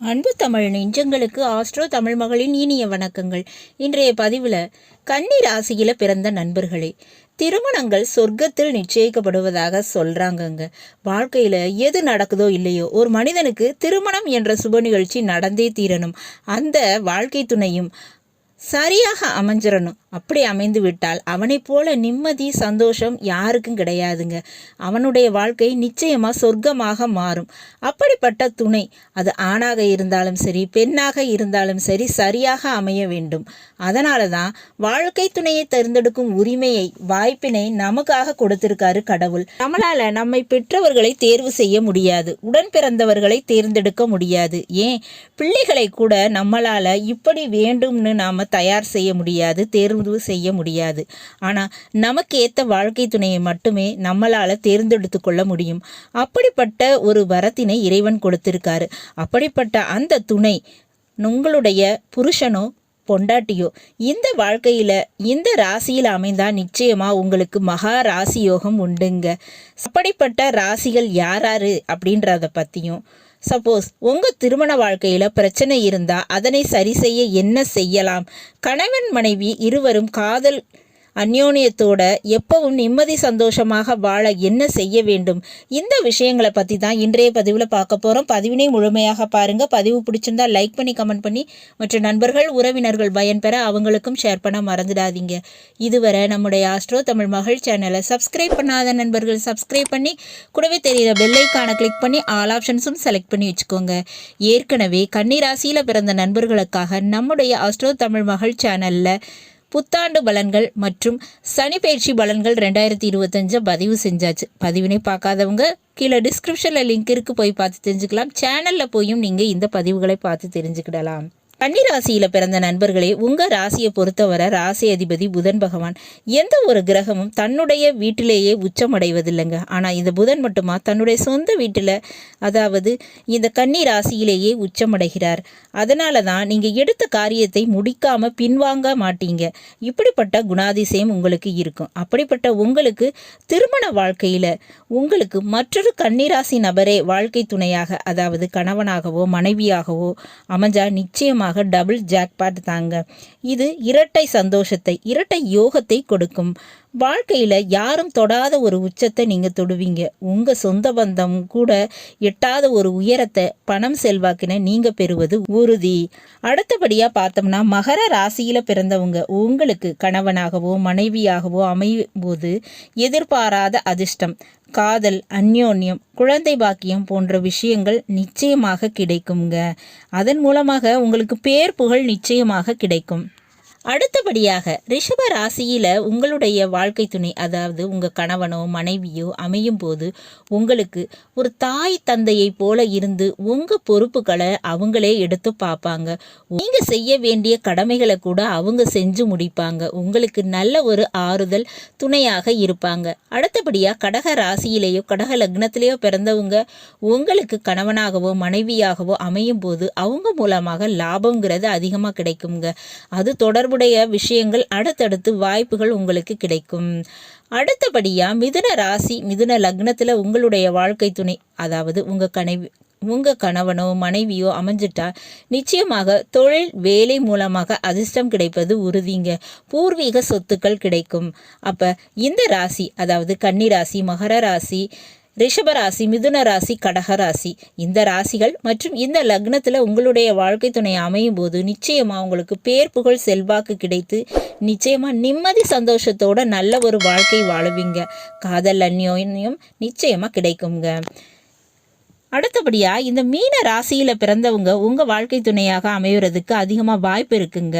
அன்பு தமிழ் நெஞ்சங்களுக்கு ஆஸ்ட்ரோ தமிழ் மகளின் இனிய வணக்கங்கள். இன்றைய பதிவில் கன்னி ராசியில் பிறந்த நண்பர்களே திருமணங்கள் சொர்க்கத்தில் நிச்சயிக்கப்படுவதாக சொல்கிறாங்கங்க வாழ்க்கையில் எது நடக்குதோ இல்லையோ ஒரு மனிதனுக்கு திருமணம் என்ற சுப நிகழ்ச்சி நடந்தே தீரணும். அந்த வாழ்க்கை துணையும் சரியாக அமைஞ்சிடணும் அப்படி அமைந்து விட்டால் அவனைப் போல நிம்மதி சந்தோஷம் யாருக்கும் கிடையாதுங்க. அவனுடைய வாழ்க்கை நிச்சயமாக சொர்க்கமாக மாறும். அப்படிப்பட்ட துணை அது ஆணாக இருந்தாலும் சரி பெண்ணாக இருந்தாலும் சரி சரியாக அமைய வேண்டும். அதனால தான் வாழ்க்கை துணையை தேர்ந்தெடுக்கும் உரிமையை வாய்ப்பினை நமக்காக கொடுத்திருக்காரு கடவுள். நம்மளால் நம்மை பெற்றவர்களை தேர்வு செய்ய முடியாது. உடன் பிறந்தவர்களை தேர்ந்தெடுக்க முடியாது. ஏன்? பிள்ளைகளை கூட நம்மளால் இப்படி வேண்டும்னு நாம் தயார் செய்ய முடியாது தேர்வு செய்ய முடியாது. ஆனால் நமக்கு ஏற்ற வாழ்க்கை துணையை மட்டுமே நம்மளால் தேர்ந்தெடுத்து கொள்ள முடியும். அப்படிப்பட்ட ஒரு வரத்தினை இறைவன் கொடுத்திருக்காரு. அப்படிப்பட்ட அந்த துணை உங்களுடைய புருஷனோ பொண்டாட்டியோ இந்த வாழ்க்கையில் இந்த ராசியில் அமைந்தால் நிச்சயமாக உங்களுக்கு மகா ராசி யோகம் உண்டுங்க. அப்படிப்பட்ட ராசிகள் யாராரு அப்படின்றத பற்றியும் சப்போஸ் உங்கள் திருமண வாழ்க்கையில் பிரச்சனை இருந்தால் அதனை சரி செய்ய என்ன செய்யலாம்? கணவன் மனைவி இருவரும் காதல் அந்யோன்யத்தோட எப்பவும் நிம்மதி சந்தோஷமாக வாழ என்ன செய்ய வேண்டும்? இந்த விஷயங்களை பற்றி தான் இன்றைய பதிவில் பார்க்க போகிறோம் பதிவினை முழுமையாக பாருங்கள் பதிவு பிடிச்சிருந்தா லைக் பண்ணி கமெண்ட் பண்ணி மற்ற நண்பர்கள் உறவினர்கள் பயன்பெற அவங்களுக்கும் ஷேர் பண்ண மறந்துடாதீங்க. இதுவரை நம்முடைய ஆஸ்ட்ரோ தமிழ் மகள் சேனலை சப்ஸ்கிரைப் பண்ணாத நண்பர்கள் சப்ஸ்கிரைப் பண்ணி கூடவே தெரிகிற பெல்லைக்கான கிளிக் பண்ணி ஆல் ஆப்ஷன்ஸும் செலக்ட் பண்ணி வச்சுக்கோங்க. ஏற்கனவே கன்னிராசியில் பிறந்த நண்பர்களுக்காக நம்முடைய ஆஸ்ட்ரோ தமிழ் மகள் சேனலில் புத்தாண்டு பலன்கள் மற்றும் சனி பயிற்சி பலன்கள் ரெண்டாயிரத்தி இருபத்தஞ்சை பதிவு செஞ்சாச்சு. பதிவினை பார்க்காதவங்க கீழே டிஸ்கிரிப்ஷனில் லிங்க் இருக்குது போய் பார்த்து தெரிஞ்சுக்கலாம். சேனலில் போயும் நீங்கள் இந்த பதிவுகளை பார்த்து தெரிஞ்சுக்கிடலாம். கன்னிராசியில் பிறந்த நண்பர்களே உங்கள் ராசியை பொறுத்தவரை ராசி அதிபதி புதன் பகவான். எந்த ஒரு கிரகமும் தன்னுடைய வீட்டிலேயே உச்சமடைவதில்லைங்க. ஆனால் இந்த புதன் மட்டுமா தன்னுடைய சொந்த வீட்டில் அதாவது இந்த கன்னி ராசியிலேயே உச்சமடைகிறார். அதனால தான் நீங்கள் எடுத்த காரியத்தை முடிக்காமல் பின்வாங்க மாட்டீங்க. இப்படிப்பட்ட குணாதிசயம் உங்களுக்கு இருக்கும். அப்படிப்பட்ட உங்களுக்கு திருமண வாழ்க்கையில் உங்களுக்கு மற்றொரு கன்னிராசி நபரே வாழ்க்கை துணையாக அதாவது கணவனாகவோ மனைவியாகவோ அமைஞ்சா நிச்சயமாக நிச்சயமாக டபுள் ஜாக்பாட் தாங்க. இது இரட்டை சந்தோஷத்தை இரட்டை யோகத்தை கொடுக்கும். வாழ்க்கையில் யாரும் தொடாத ஒரு உச்சத்தை நீங்கள் தொடுவீங்க. உங்கள் சொந்த பந்தம் கூட எட்டாத ஒரு உயரத்தை பணம் செல்வாக்கின நீங்கள் பெறுவது உறுதி. அடுத்தபடியாக பார்த்தோம்னா மகர ராசியில் பிறந்தவங்க உங்களுக்கு கணவனாகவோ மனைவியாகவோ அமையும் போது எதிர்பாராத அதிர்ஷ்டம் காதல் அந்யோன்யம் குழந்தை பாக்கியம் போன்ற விஷயங்கள் நிச்சயமாக கிடைக்குங்க அதன் மூலமாக உங்களுக்கு பேர் புகழ் நிச்சயமாக கிடைக்கும். அடுத்தபடியாக ரிஷப ராசியில் உங்களுடைய வாழ்க்கை துணை அதாவது உங்கள் கணவனோ மனைவியோ அமையும் போது உங்களுக்கு ஒரு தாய் தந்தையை போல இருந்து உங்கள் பொறுப்புகளை அவங்களே எடுத்து பார்ப்பாங்க. நீங்கள் செய்ய வேண்டிய கடமைகளை கூட அவங்க செஞ்சு முடிப்பாங்க. உங்களுக்கு நல்ல ஒரு ஆறுதல் துணையாக இருப்பாங்க. அடுத்தபடியாக கடக ராசியிலேயோ கடக லக்னத்திலேயோ பிறந்தவங்க உங்களுக்கு கணவனாகவோ மனைவியாகவோ அமையும் போது அவங்க மூலமாக லாபங்கிறது அதிகமாக கிடைக்குங்க. அது தொடர்பு தொடர்புடைய விஷயங்கள் அடுத்தடுத்து வாய்ப்புகள் உங்களுக்கு கிடைக்கும். அடுத்தபடியாக மிதுன ராசி மிதுன லக்னத்தில் உங்களுடைய வாழ்க்கை துணை அதாவது உங்கள் கனவி உங்கள் கணவனோ மனைவியோ அமைஞ்சிட்டா நிச்சயமாக தொழில் வேலை மூலமாக அதிர்ஷ்டம் கிடைப்பது உறுதிங்க. பூர்வீக சொத்துக்கள் கிடைக்கும். அப்போ இந்த ராசி அதாவது கன்னி ராசி மகர ராசி ரிஷபராசி மிதுன ராசி கடக ராசி. இந்த ராசிகள் மற்றும் இந்த லக்னத்தில் உங்களுடைய வாழ்க்கை துணை அமையும் போது நிச்சயமாக உங்களுக்கு பேர் புகழ் செல்வாக்கு கிடைத்து நிச்சயமாக நிம்மதி சந்தோஷத்தோட நல்ல ஒரு வாழ்க்கை வாழுவீங்க. காதல் அந்யோன்யம் நிச்சயமாக கிடைக்குங்க. அடுத்தபடியாக இந்த மீன ராசியில் பிறந்தவங்க உங்கள் வாழ்க்கை துணையாக அமைகிறதுக்கு அதிகமாக வாய்ப்பு இருக்குங்க.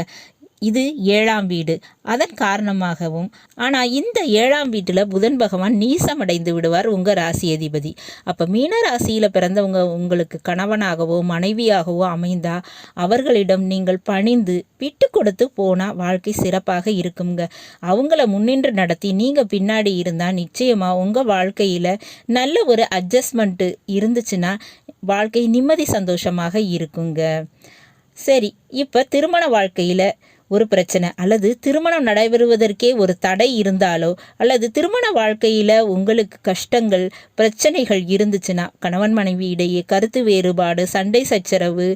இது ஏழாம் வீடு. அதன் காரணமாகவும் ஆனால் இந்த ஏழாம் வீட்டில் புதன் பகவான் நீசமடைந்து விடுவார் உங்கள் ராசி அதிபதி அப்போ மீன ராசியில் பிறந்தவங்க உங்களுக்கு கணவனாகவோ மனைவியாகவோ அமைந்தால் அவர்களிடம் நீங்கள் பணிந்து விட்டு கொடுத்து போனால் வாழ்க்கை சிறப்பாக இருக்குங்க அவங்கள முன்னின்று நடத்தி நீங்கள் பின்னாடி இருந்தால் நிச்சயமாக உங்கள் வாழ்க்கையில் நல்ல ஒரு அட்ஜஸ்ட்மெண்ட்டு இருந்துச்சுன்னா வாழ்க்கை நிம்மதி சந்தோஷமாக இருக்குங்க. சரி இப்போ திருமண வாழ்க்கையில் ஒரு பிரச்சனை. அல்லது திருமணம் நடைபெறுவதற்கே ஒரு தடை இருந்தாலோ அல்லது திருமண வாழ்க்கையில் உங்களுக்கு கஷ்டங்கள் பிரச்சனைகள் இருந்துச்சுன்னா கணவன் மனைவி இடையே கருத்து வேறுபாடு சண்டை சச்சரவு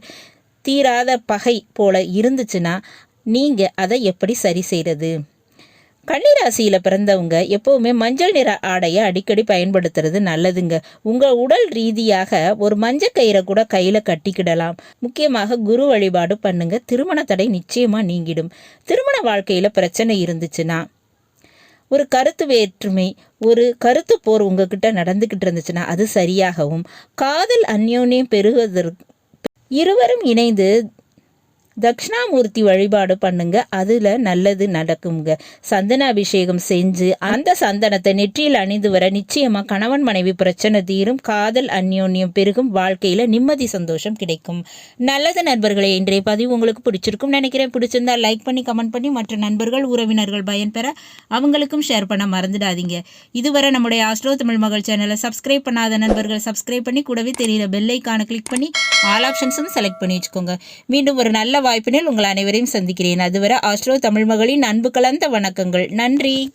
தீராத பகை போல இருந்துச்சுன்னா நீங்கள் அதை எப்படி சரி செய்கிறது கன்னிராசியில் பிறந்தவங்க எப்போவுமே மஞ்சள் நிற ஆடையை அடிக்கடி பயன்படுத்துறது நல்லதுங்க. உங்கள் உடல் ரீதியாக ஒரு மஞ்சள் கயிறை கூட கையில் கட்டிக்கிடலாம். முக்கியமாக குரு வழிபாடு பண்ணுங்க. திருமண தடை நிச்சயமாக நீங்கிடும். திருமண வாழ்க்கையில் பிரச்சனை இருந்துச்சுன்னா ஒரு கருத்து வேற்றுமை ஒரு கருத்து போர் உங்ககிட்ட நடந்துக்கிட்டு இருந்துச்சுன்னா அது சரியாகவும் காதல் அந்யோன்யம் பெருகுவதற்கு இருவரும் இணைந்து தட்சிணாமூர்த்தி வழிபாடு பண்ணுங்க. அதில் நல்லது நடக்குங்க சந்தன அபிஷேகம் செஞ்சு அந்த சந்தனத்தை நெற்றியில் அணிந்து வர நிச்சயமாக கணவன் மனைவி பிரச்சனை தீரும். காதல் அந்யோன்யம் பெருகும். வாழ்க்கையில் நிம்மதி சந்தோஷம் கிடைக்கும். நல்லது நண்பர்களே இன்றைய பதிவு உங்களுக்கு பிடிச்சிருக்கும் நினைக்கிறேன். பிடிச்சிருந்தா லைக் பண்ணி கமெண்ட் பண்ணி மற்ற நண்பர்கள் உறவினர்கள் பயன்பெற அவங்களுக்கும் ஷேர் பண்ண மறந்துடாதீங்க. இதுவரை நம்முடைய ஆஸ்ட்ரோ தமிழ் மகள் சேனலை சப்ஸ்கிரைப் பண்ணாத நண்பர்கள் சப்ஸ்கிரைப் பண்ணி கூடவே தெரியிற பெல்லைக்கான கிளிக் பண்ணி ஆல் ஆப்ஷன்ஸும் செலக்ட் பண்ணி வச்சுக்கோங்க. மீண்டும் ஒரு நல்ல வாய்ப்பினில் உங்கள் அனைவரையும் சந்திக்கிறேன். அதுவரை ஆஸ்ட்ரோ தமிழ் மகளின் அன்பு கலந்த வணக்கங்கள். நன்றி.